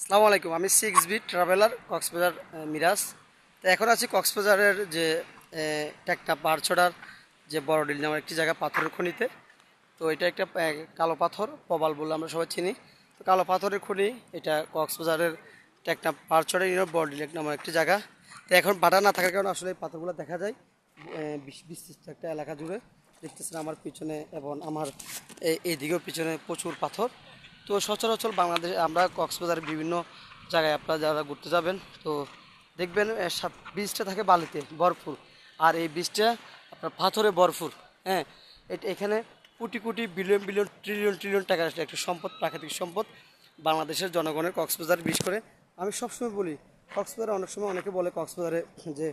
আসসালামু আলাইকুম, আমি six B traveller Cox's Bazar Miraj. তো এখন আছি কক্সবাজারের যে টেকটা পারছড়ার যে বড়ডিল নামের একটি জায়গা, পাথরের খনিতে। তো এটা একটা কালো পাথর প্রবাল বলে আমরা সবাই চিনি। তো কালো পাথরের খনি, এটা কক্সবাজারের টেকটা পারছড়া ইউনিয়ন বড়ডিল নামের একটি জায়গা। তো এখন বাটা না থাকার কারণে আসলে এই পাথরগুলো দেখা যায় বিস্তৃত একটা এলাকা জুড়ে। দেখতেছেন আমার পিছনে এবং আমার এইদিকেও পিছনে প্রচুর পাথর। তো সচরাচর বাংলাদেশ, আমরা কক্সবাজারের বিভিন্ন জায়গায় আপনারা যারা ঘুরতে যাবেন, তো দেখবেন বীজটা থাকে বালিতে, ভরপুর। আর এই বীজটা আপনার পাথরে ভরপুর হ্যাঁ? এটা, এখানে crore crore billion billion, trillion trillion টাকার একটা সম্পদ, প্রাকৃতিক সম্পদ বাংলাদেশের জনগণের কক্সবাজার বিশ করে। আমি সবসময় বলি, কক্সবাজারে অনেক সময় অনেকে বলে কক্সবাজারে যে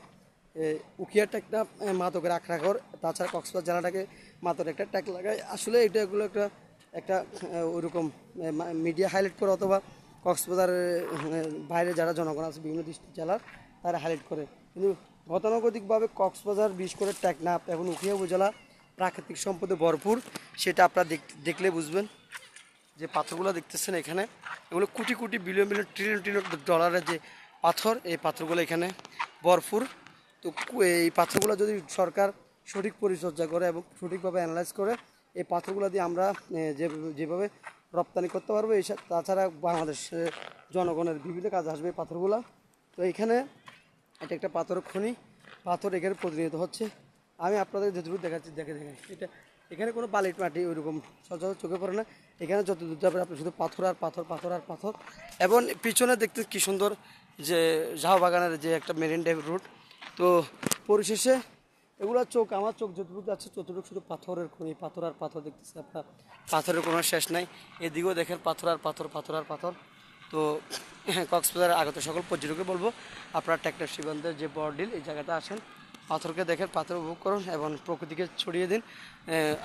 উকিয়াটা একটা মাদকের আখড়া ঘর তাছাড়া কক্সবাজার জেলাটাকে মাদকের একটা ট্যাগ লাগায়। আসলে এটা এগুলো একটা একটা আহ, ওইরকম মিডিয়া হাইলাইট করে অথবা কক্সবাজারের বাইরে যারা জনগণ আছে বিভিন্ন জেলার তারা হাইলাইট করে। কিন্তু গতানুগতিকভাবে কক্সবাজার বিশ করে টেকনাফ এখন উখিয়া উপজেলা প্রাকৃতিক সম্পদে ভরপুর সেটা আপনারা দেখ- দেখলে বুঝবেন যে পাথরগুলো দেখতেছেন এখানে। এগুলো crore crore billion billion trillion trillion ডলারের যে পাথর এই পাথরগুলো এখানে ভরপুর। তো এই পাথরগুলো যদি সরকার সঠিক পরিচর্যা করে এবং সঠিকভাবে অ্যানালাইজ করে এই পাথরগুলো দিয়ে আমরা যে, যেভাবে রপ্তানি করতে পারব, এই তাছাড়া বাংলাদেশের জনগণের বিভিন্ন কাজ আসবে এই পাথরগুলো। তো এখানে এটা একটা পাথর খনি, পাথর এখানে প্রতিনিয়ত হচ্ছে। আমি আপনাদের যতটুকু দেখাচ্ছি, দেখে দেখে এটা, এখানে কোনো বালির মাটি ওইরকম সচরাচর চোখে পড়ে না। এখানে যত দূর যাবে, আপনি শুধু পাথর আর পাথর পাথর আর পাথর। এবং পিছনে দেখতে কি সুন্দর যে ঝাউ বাগানের যে একটা মেরিন ড্রাইভ রুট। তো পরিশেষে এগুলো চোখ, আমার চোখ যতটুকু আছে ততটুকু শুধু পাথরের খনি, পাথর আর পাথর দেখতেছি আপনার। পাথরের কোনো শেষ নাই। এদিকেও দেখেন পাথর আর পাথর পাথর আর পাথর। তো, কক্সবাজার আগত সকল পর্যটককে বলব, আপনার ট্র্যাক্টর সিবন্ধের যে বড়ডিল এই জায়গাটা আসেন, পাথরকে দেখেন, পাথর উপভোগ করুন এবং প্রকৃতিকে ছড়িয়ে দিন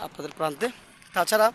আপনাদের প্রান্তে। তাছাড়া